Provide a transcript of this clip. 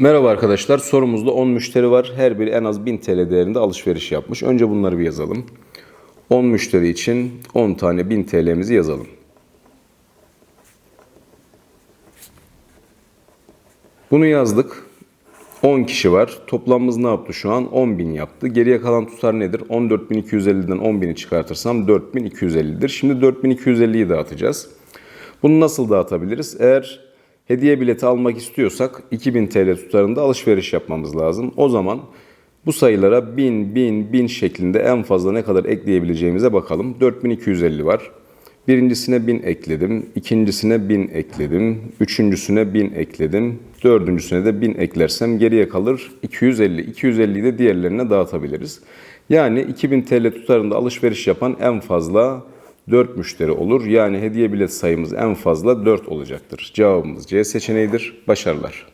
Merhaba arkadaşlar. Sorumuzda 10 müşteri var. Her biri en az 1000 TL değerinde alışveriş yapmış. Önce bunları bir yazalım. 10 müşteri için 10 tane 1000 TL'mizi yazalım. Bunu yazdık. 10 kişi var. Toplamımız ne yaptı şu an? 10.000 yaptı. Geriye kalan tutar nedir? 14.250'den 10.000'i çıkartırsam 4.250'dir. Şimdi 4.250'yi dağıtacağız. Bunu nasıl dağıtabiliriz? Eğer hediye bileti almak istiyorsak 2000 TL tutarında alışveriş yapmamız lazım. O zaman bu sayılara 1000, 1000, 1000 şeklinde en fazla ne kadar ekleyebileceğimize bakalım. 4250 var. Birincisine 1000 ekledim, ikincisine 1000 ekledim, üçüncüsüne 1000 ekledim, dördüncüsüne de 1000 eklersem geriye kalır 250. 250'yi de diğerlerine dağıtabiliriz. Yani 2000 TL tutarında alışveriş yapan en fazla 4 müşteri olur. Yani hediye bilet sayımız en fazla 4 olacaktır. Cevabımız C seçeneğidir. Başarılar.